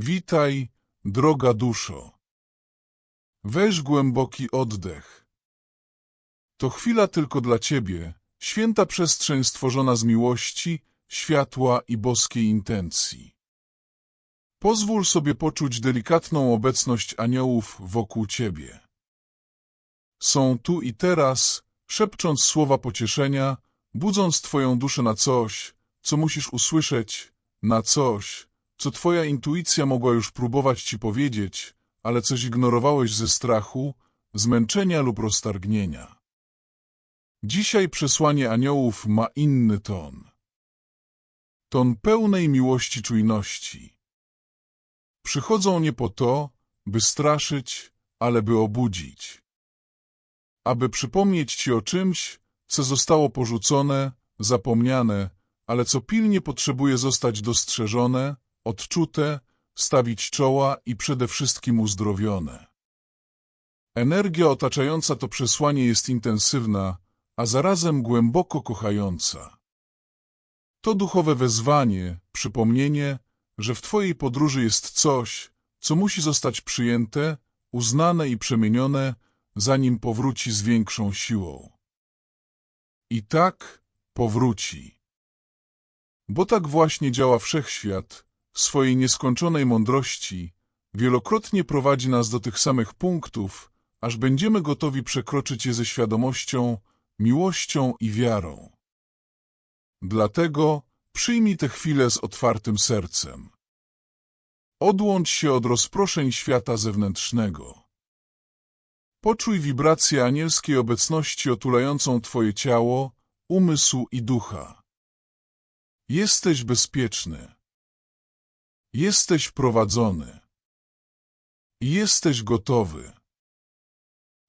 Witaj, droga duszo. Weź głęboki oddech. To chwila tylko dla Ciebie, święta przestrzeń stworzona z miłości, światła i boskiej intencji. Pozwól sobie poczuć delikatną obecność aniołów wokół Ciebie. Są tu i teraz, szepcząc słowa pocieszenia, budząc Twoją duszę na coś, co musisz usłyszeć, na coś, co Twoja intuicja mogła już próbować Ci powiedzieć, ale coś ignorowałeś ze strachu, zmęczenia lub roztargnienia. Dzisiaj przesłanie aniołów ma inny ton. Ton pełnej miłości czujności. Przychodzą nie po to, by straszyć, ale by obudzić. Aby przypomnieć Ci o czymś, co zostało porzucone, zapomniane, ale co pilnie potrzebuje zostać dostrzeżone, odczute, stawić czoła i przede wszystkim uzdrowione. Energia otaczająca to przesłanie jest intensywna, a zarazem głęboko kochająca. To duchowe wezwanie, przypomnienie, że w Twojej podróży jest coś, co musi zostać przyjęte, uznane i przemienione, zanim powróci z większą siłą. I tak powróci. Bo tak właśnie działa wszechświat, swojej nieskończonej mądrości, wielokrotnie prowadzi nas do tych samych punktów, aż będziemy gotowi przekroczyć je ze świadomością, miłością i wiarą. Dlatego przyjmij tę chwilę z otwartym sercem. Odłącz się od rozproszeń świata zewnętrznego. Poczuj wibrację anielskiej obecności otulającą Twoje ciało, umysł i ducha. Jesteś bezpieczny. Jesteś prowadzony. Jesteś gotowy.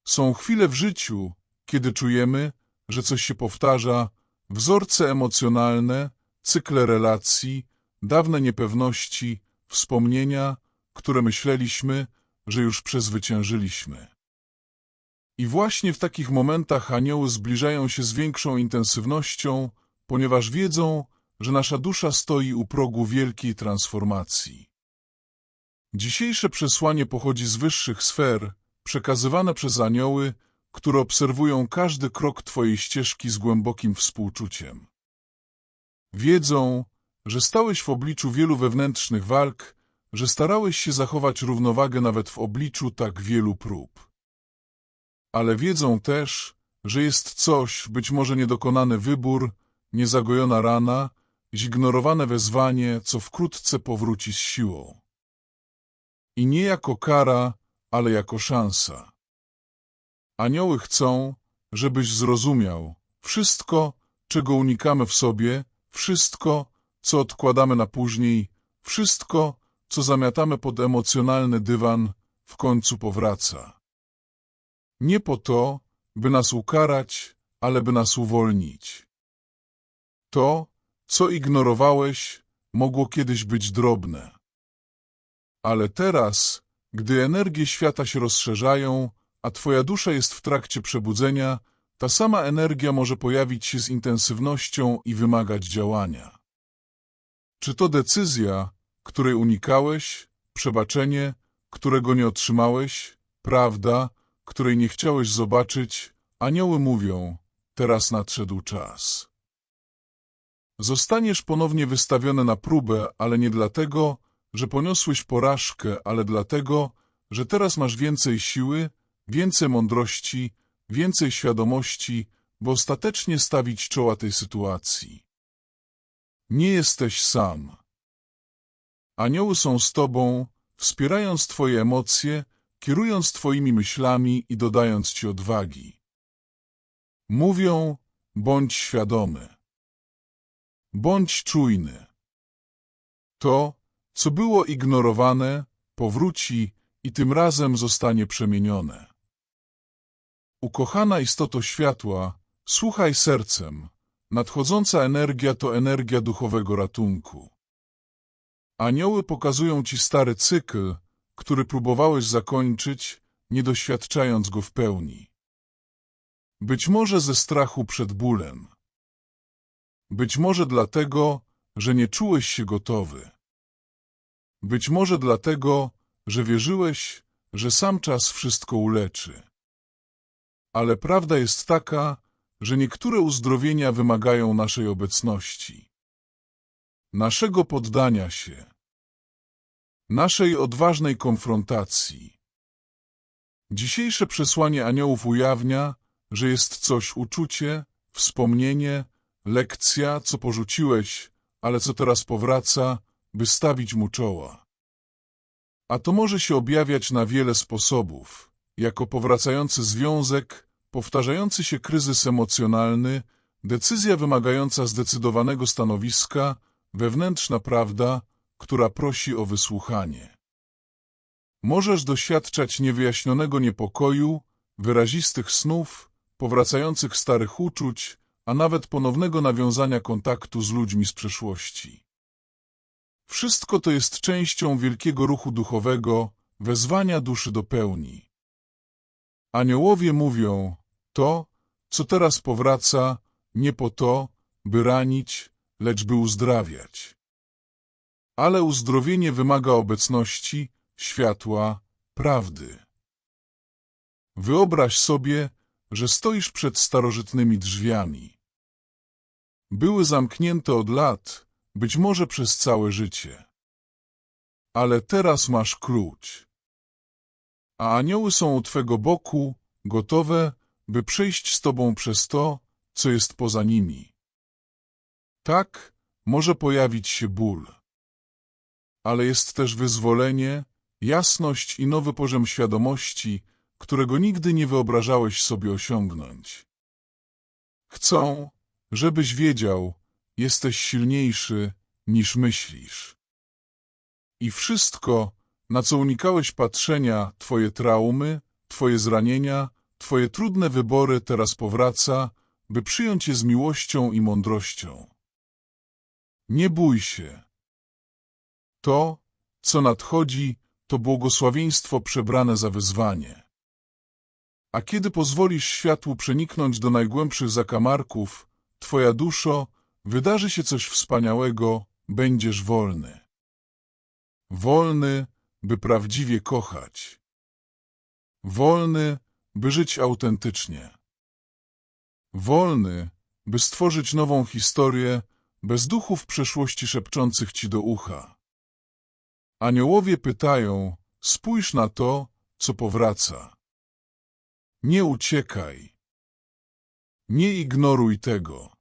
Są chwile w życiu, kiedy czujemy, że coś się powtarza, wzorce emocjonalne, cykle relacji, dawne niepewności, wspomnienia, które myśleliśmy, że już przezwyciężyliśmy. I właśnie w takich momentach anioły zbliżają się z większą intensywnością, ponieważ wiedzą, że nasza dusza stoi u progu wielkiej transformacji. Dzisiejsze przesłanie pochodzi z wyższych sfer, przekazywane przez anioły, które obserwują każdy krok Twojej ścieżki z głębokim współczuciem. Wiedzą, że stałeś w obliczu wielu wewnętrznych walk, że starałeś się zachować równowagę nawet w obliczu tak wielu prób. Ale wiedzą też, że jest coś, być może niedokonany wybór, niezagojona rana, zignorowane wezwanie, co wkrótce powróci z siłą. I nie jako kara, ale jako szansa. Anioły chcą, żebyś zrozumiał wszystko, czego unikamy w sobie, wszystko, co odkładamy na później, wszystko, co zamiatamy pod emocjonalny dywan, w końcu powraca. Nie po to, by nas ukarać, ale by nas uwolnić. To, co ignorowałeś, mogło kiedyś być drobne. Ale teraz, gdy energie świata się rozszerzają, a twoja dusza jest w trakcie przebudzenia, ta sama energia może pojawić się z intensywnością i wymagać działania. Czy to decyzja, której unikałeś, przebaczenie, którego nie otrzymałeś, prawda, której nie chciałeś zobaczyć, anioły mówią, teraz nadszedł czas. Zostaniesz ponownie wystawiony na próbę, ale nie dlatego, że poniosłeś porażkę, ale dlatego, że teraz masz więcej siły, więcej mądrości, więcej świadomości, by ostatecznie stawić czoła tej sytuacji. Nie jesteś sam. Anioły są z tobą, wspierając twoje emocje, kierując twoimi myślami i dodając ci odwagi. Mówią, bądź świadomy. Bądź czujny. To, co było ignorowane, powróci i tym razem zostanie przemienione. Ukochana istoto światła, słuchaj sercem. Nadchodząca energia to energia duchowego ratunku. Anioły pokazują ci stary cykl, który próbowałeś zakończyć, nie doświadczając go w pełni. Być może ze strachu przed bólem. Być może dlatego, że nie czułeś się gotowy. Być może dlatego, że wierzyłeś, że sam czas wszystko uleczy. Ale prawda jest taka, że niektóre uzdrowienia wymagają naszej obecności, naszego poddania się, naszej odważnej konfrontacji. Dzisiejsze przesłanie aniołów ujawnia, że jest coś uczucie, wspomnienie, lekcja, co porzuciłeś, ale co teraz powraca, by stawić mu czoła. A to może się objawiać na wiele sposobów, jako powracający związek, powtarzający się kryzys emocjonalny, decyzja wymagająca zdecydowanego stanowiska, wewnętrzna prawda, która prosi o wysłuchanie. Możesz doświadczać niewyjaśnionego niepokoju, wyrazistych snów, powracających starych uczuć, a nawet ponownego nawiązania kontaktu z ludźmi z przeszłości. Wszystko to jest częścią wielkiego ruchu duchowego, wezwania duszy do pełni. Aniołowie mówią, to, co teraz powraca, nie po to, by ranić, lecz by uzdrawiać. Ale uzdrowienie wymaga obecności, światła, prawdy. Wyobraź sobie, że stoisz przed starożytnymi drzwiami. Były zamknięte od lat, być może przez całe życie. Ale teraz masz klucz. A anioły są u Twego boku, gotowe, by przejść z Tobą przez to, co jest poza nimi. Tak, może pojawić się ból. Ale jest też wyzwolenie, jasność i nowy poziom świadomości, którego nigdy nie wyobrażałeś sobie osiągnąć. Chcą, żebyś wiedział, jesteś silniejszy niż myślisz. I wszystko, na co unikałeś patrzenia, twoje traumy, twoje zranienia, twoje trudne wybory teraz powraca, by przyjąć je z miłością i mądrością. Nie bój się. To, co nadchodzi, to błogosławieństwo przebrane za wyzwanie. A kiedy pozwolisz światłu przeniknąć do najgłębszych zakamarków, twoja duszo, wydarzy się coś wspaniałego, będziesz wolny. Wolny, by prawdziwie kochać. Wolny, by żyć autentycznie. Wolny, by stworzyć nową historię, bez duchów przeszłości szepczących ci do ucha. Aniołowie pytają, spójrz na to, co powraca. Nie uciekaj. Nie ignoruj tego.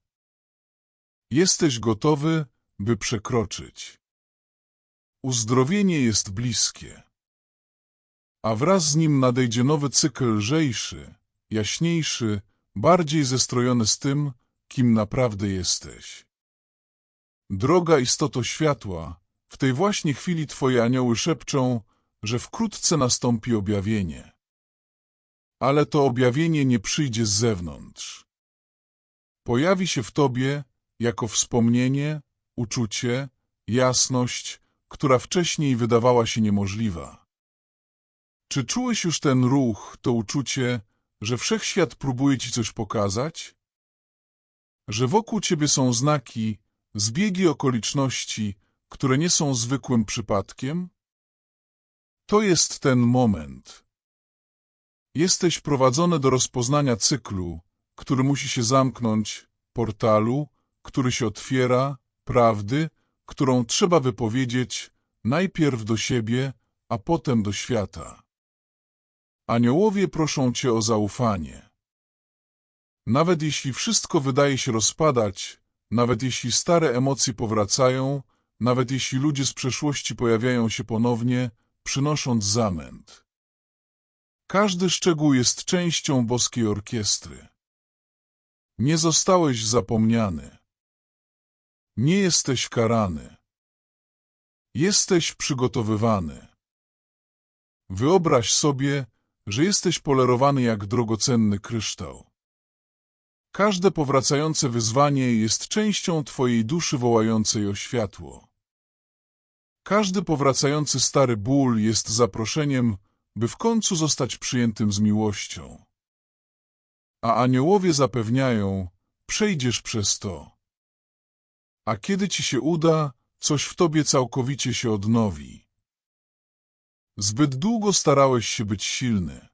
Jesteś gotowy, by przekroczyć. Uzdrowienie jest bliskie. A wraz z nim nadejdzie nowy cykl lżejszy, jaśniejszy, bardziej zestrojony z tym, kim naprawdę jesteś. Droga istoto światła, w tej właśnie chwili twoje anioły szepczą, że wkrótce nastąpi objawienie. Ale to objawienie nie przyjdzie z zewnątrz. Pojawi się w tobie jako wspomnienie, uczucie, jasność, która wcześniej wydawała się niemożliwa. Czy czułeś już ten ruch, to uczucie, że wszechświat próbuje ci coś pokazać? Że wokół ciebie są znaki, zbiegi okoliczności, które nie są zwykłym przypadkiem? To jest ten moment. Jesteś prowadzony do rozpoznania cyklu, który musi się zamknąć, portalu, który się otwiera, prawdy, którą trzeba wypowiedzieć najpierw do siebie, a potem do świata. Aniołowie proszą Cię o zaufanie. Nawet jeśli wszystko wydaje się rozpadać, nawet jeśli stare emocje powracają, nawet jeśli ludzie z przeszłości pojawiają się ponownie, przynosząc zamęt. Każdy szczegół jest częścią boskiej orkiestry. Nie zostałeś zapomniany. Nie jesteś karany. Jesteś przygotowywany. Wyobraź sobie, że jesteś polerowany jak drogocenny kryształ. Każde powracające wyzwanie jest częścią Twojej duszy wołającej o światło. Każdy powracający stary ból jest zaproszeniem, by w końcu zostać przyjętym z miłością. A aniołowie zapewniają, przejdziesz przez to. A kiedy ci się uda, coś w tobie całkowicie się odnowi. Zbyt długo starałeś się być silny.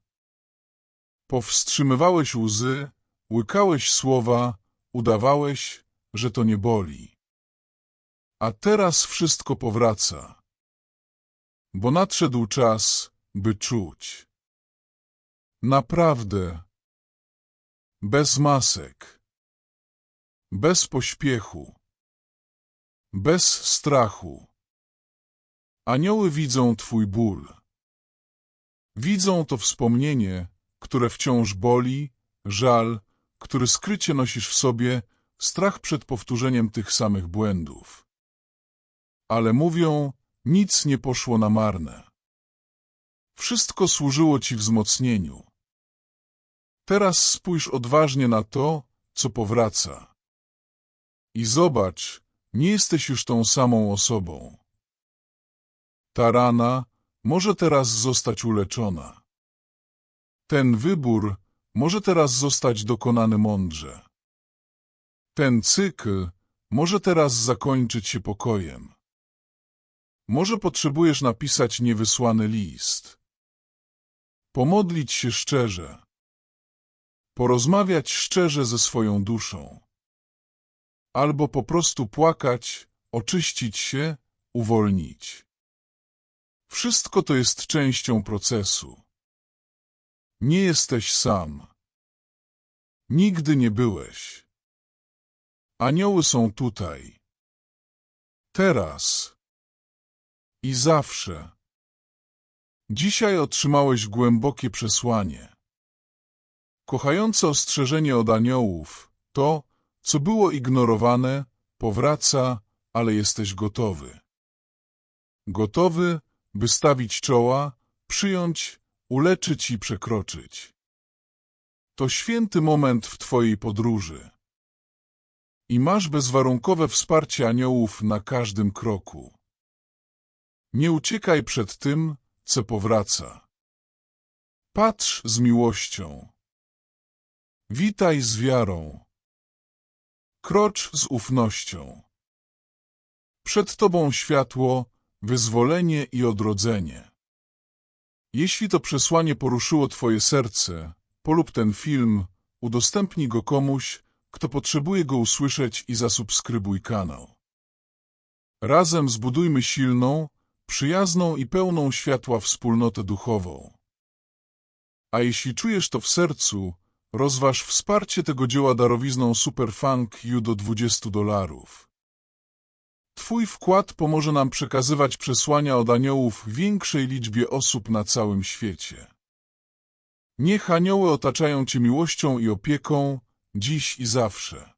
Powstrzymywałeś łzy, łykałeś słowa, udawałeś, że to nie boli. A teraz wszystko powraca. Bo nadszedł czas, by czuć. Naprawdę. Bez masek. Bez pośpiechu. Bez strachu. Anioły widzą Twój ból. Widzą to wspomnienie, które wciąż boli, żal, który skrycie nosisz w sobie, strach przed powtórzeniem tych samych błędów. Ale mówią, nic nie poszło na marne. Wszystko służyło Ci wzmocnieniu. Teraz spójrz odważnie na to, co powraca. I zobacz, nie jesteś już tą samą osobą. Ta rana może teraz zostać uleczona. Ten wybór może teraz zostać dokonany mądrze. Ten cykl może teraz zakończyć się pokojem. Może potrzebujesz napisać niewysłany list. Pomodlić się szczerze. Porozmawiać szczerze ze swoją duszą. Albo po prostu płakać, oczyścić się, uwolnić. Wszystko to jest częścią procesu. Nie jesteś sam. Nigdy nie byłeś. Anioły są tutaj. Teraz. I zawsze. Dzisiaj otrzymałeś głębokie przesłanie. Kochające ostrzeżenie od aniołów, to, co było ignorowane, powraca, ale jesteś gotowy. Gotowy, by stawić czoła, przyjąć, uleczyć i przekroczyć. To święty moment w Twojej podróży. I masz bezwarunkowe wsparcie aniołów na każdym kroku. Nie uciekaj przed tym, co powraca. Patrz z miłością. Witaj z wiarą. Krocz z ufnością. Przed Tobą światło, wyzwolenie i odrodzenie. Jeśli to przesłanie poruszyło Twoje serce, polub ten film, udostępnij go komuś, kto potrzebuje go usłyszeć i zasubskrybuj kanał. Razem zbudujmy silną, przyjazną i pełną światła wspólnotę duchową. A jeśli czujesz to w sercu, rozważ wsparcie tego dzieła darowizną Superfunk You do 20 dolarów. Twój wkład pomoże nam przekazywać przesłania od aniołów większej liczbie osób na całym świecie. Niech anioły otaczają Cię miłością i opieką, dziś i zawsze.